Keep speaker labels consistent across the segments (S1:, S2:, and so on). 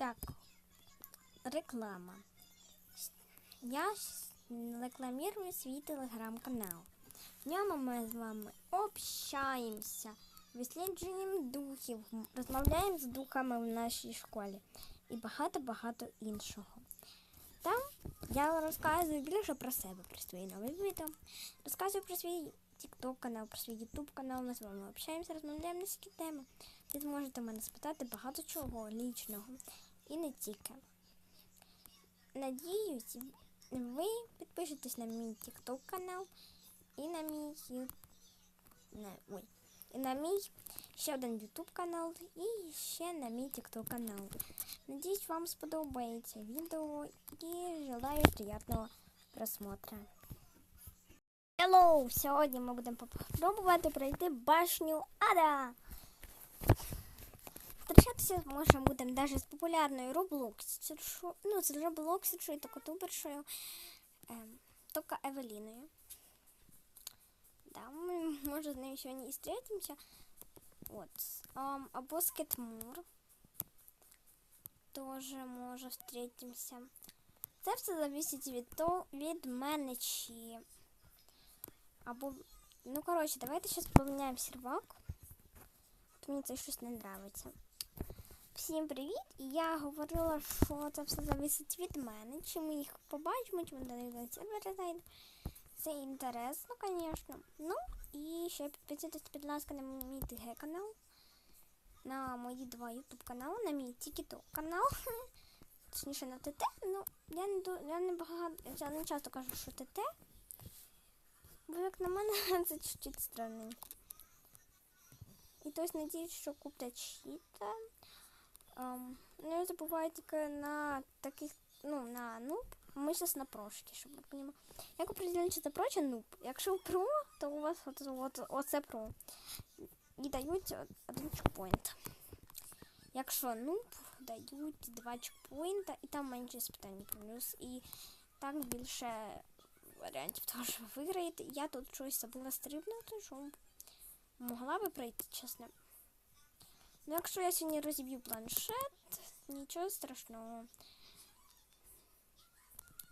S1: Так, реклама. Я рекламирую свій телеграм-канал. В ньому ми з вами общаємося, висліджуємо духів, розмовляємо з духами в нашій школі і багато-багато іншого. Там я розказую більше про себе, про свої нові відео, розказую про свій TikTok канал, про свій YouTube канал. Ми з вами общаємося, розмовляємо на всякі теми. Ви зможете мене спитати багато чого лічного і не тільки. Надіюсь, ви підпишетесь на мій TikTok канал і на мій Ю- на, ой, і на мій ще один YouTube канал і ще на мій TikTok канал. Надіюсь, вам сподобається відео і желаю приятного просмотра. Hello! Сьогодні ми будемо спробувати пройти башню Ада. Встречатися можемо будемо навіть з популярною Роблоксершою, ну, з Роблоксершою та котубершою, ем, тільки Евеліною. Да, ми, може, з нею сьогодні і зустрітимося. От. Ем, або з Кетмур. Тоже може встретимся. Це все залежить від, то, від мене чи. Або. Ну, коротше, давайте зараз поміняємо сервак. То мені це щось не нравиться. Всім привіт! Я говорила, що це все залежить від мене. Чи ми їх побачимо, чи ми до них на сервери зайдемо. Це інтересно, звісно. Ну, і ще підписуйтесь, будь ласка, на мій ТГ канал, на мої два ютуб канали, на мій TikTok канал. Точніше на ТТ. Ну, я не я не багато, я не часто кажу, що ТТ. Бо як на мене, це чуть-чуть странненько. І тобто надіюсь, що куплять щита. Um, не забувайте тільки на таких, ну, на нуб. Ми зараз на прошки, щоб ви розуміли. Як определити, чи це про нуб? Якщо про, то у вас от, от, оце про. І дають один чекпоінт. Якщо нуб, дають два чекпоінта і там менше спитань плюс. І так більше варіантів того, що. Я тут щось забула стрибнути, що могла би пройти, чесно. Ну, якщо я сьогодні розіб'ю планшет, нічого страшного.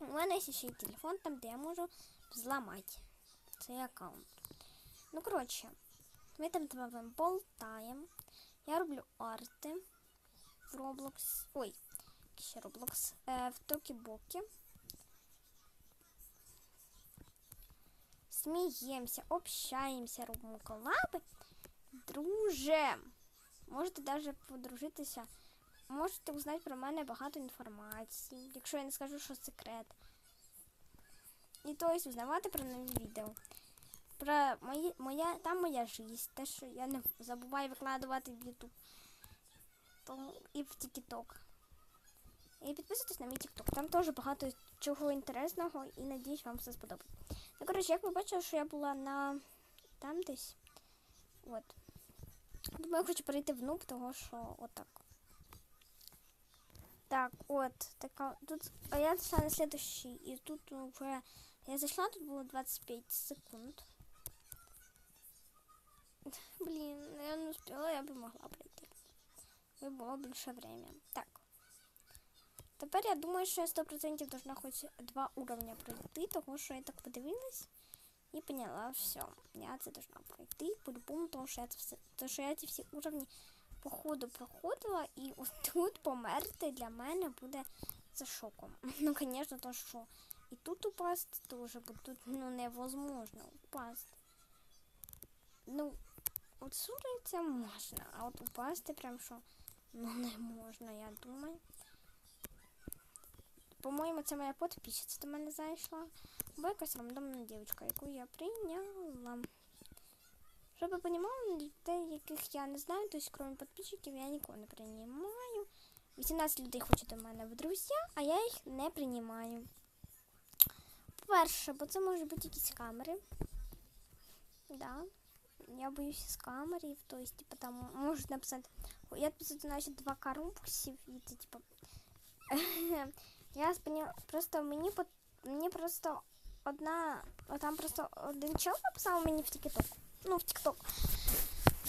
S1: У мене є ще й телефон, там, де я можу зламати цей аккаунт. Ну, коротше, ми там вами болтаємо. Я роблю арти в Roblox. Ой, ще Roblox. Е, в Токі-Бокі. Сміємося, общаємося, робимо колаби. Дружем. Можете навіть подружитися. Можете узнати про мене багато інформації, якщо я не скажу, що секрет. І то есть узнавати про нові відео. Про мої, моя, там моя життя, те, що я не забуваю викладувати в YouTube то, і в TikTok. І підписуйтесь на мій TikTok. Там теж багато чого інтересного і надіюсь, вам все сподобається. Ну, коротше, як ви бачили, що я була на там десь. От. Думаю, я хочу перейти в нуб, того що отак. Так, от, така. Тут. А я зайшла на следующий. І тут вже. Я зайшла, тут було 25 секунд. Блін, я не успіла, я би могла пройти. Би було більше время. Так. Тепер я думаю, що я 100% должна хоч два уровня пройти, тому що я так подивилась і поняла, все, я це должна пройти по-любому, тому що я це все, тому що я ці всі уровні по ходу проходила, і от тут померти для мене буде за шоком. Ну, звісно, то що і тут упасти теж, бо тут ну, невозможно упасти. Ну, от суриться можна, а от упасти прям що ну не можна, я думаю. По-моєму, це моя підписчиця до мене зайшла. Бо якась рандомна дівчинка, яку я прийняла. Щоб ви розуміли, людей, яких я не знаю, тобто, крім підписчиків, я нікого не приймаю. 18 людей хочуть до мене в друзі, а я їх не приймаю. По-перше, бо це можуть бути якісь камери. Да. Я боюся з камерів, то есть, типа, там можуть написати. Я тут, значить, два коробксів, і це, типа. Я споня... просто мені по... мені просто одна. Там просто один чел написав мені в TikTok. Ну, в TikTok.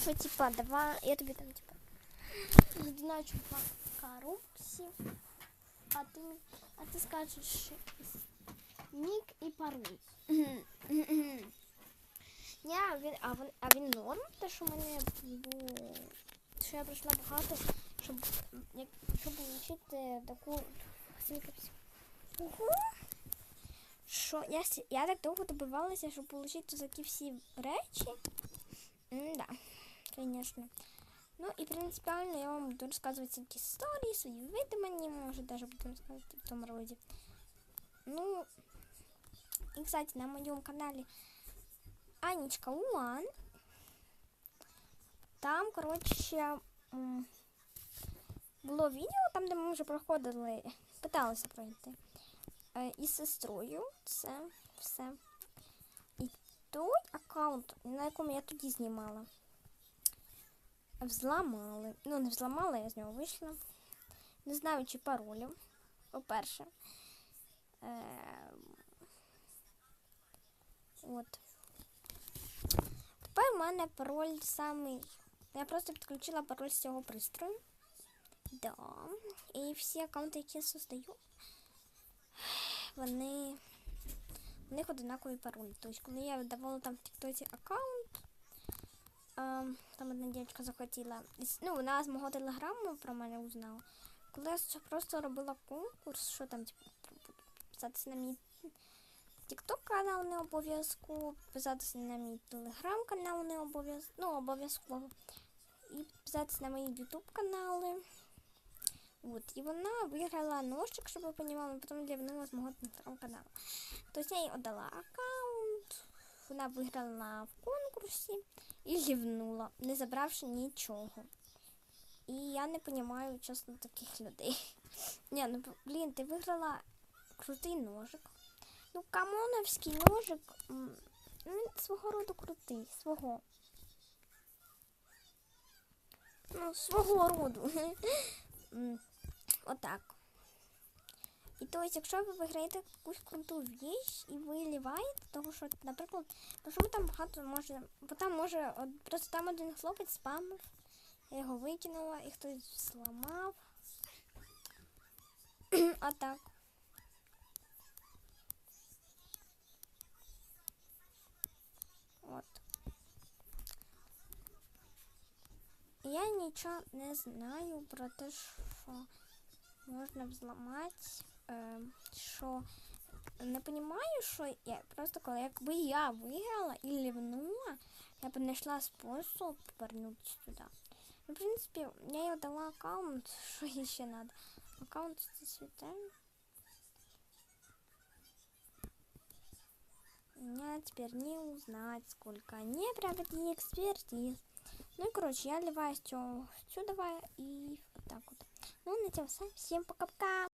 S1: Що, типа, два. Я тобі там, типа. Не знаю, чого. А ти, а ти скажеш нік і пароль. А він, а він, а він норм, те, що в мене було, що я пройшла багато, щоб, як, щоб отримати таку синкапсію. Ого! Що я, я так довго добивалася, щоб отримати такі всі речі. М, да, звісно. Ну і принципіально я вам буду розказувати якісь історії, свої видимання, може навіть буду розказувати в тому роді. Ну, і, кстати, на моєму каналі Анечка Уан. Там, коротше, м, було відео, там, де ми вже проходили, питалися пройти. Е, із сестрою. Це все. І той аккаунт, на якому я тоді знімала, взламали. Ну, не взламали, я з нього вийшла. Не знаю, чи паролю. По-перше. Е, от. Тепер у мене пароль самий. Я просто підключила пароль з цього пристрою. Да. І всі аккаунти, які я создаю, вони. У них одинаковий пароль. Тобто, коли я давала там в Тіктоці аккаунт, там одна дівчинка захотіла. Ну, вона з мого телеграму про мене узнала. Коли я просто робила конкурс, що там, типу, писатися на мій Тікток канал не обов'язково, писатися на мій телеграм канал не обов'язково, ну, обов'язково. І писатися на мої ютуб канали. От, і вона виграла ножик, щоб ви розуміли, потім лівнула з мого телеграм-каналу. Тобто я їй отдала аккаунт, вона виграла в конкурсі і лівнула, не забравши нічого. І я не розумію, чесно, таких людей. Ні, ну блін, ти виграла крутий ножик. Ну, камоновський ножик, він свого роду крутий, свого. Ну, свого роду. Отак. І то есть, якщо ви виграєте якусь круту віч і ви ліваєте, того що, наприклад, то що ви там багато може, бо там може, от, просто там один хлопець спамив, я його викинула і хтось зламав. А так. От. Я нічого не знаю про те, що можна взламати, е, що не розумію, що я просто коли якби я виграла і лівнула, я б знайшла спосіб повернутися туди. Ну, в принципі, я їй дала аккаунт, що їй ще треба. Аккаунт це святе. Меня теперь не узнать, сколько не провели экспертиз. Ну и, короче, я ливаю все сюда и вот так вот. Ну, на этом все. Всем пока-пока.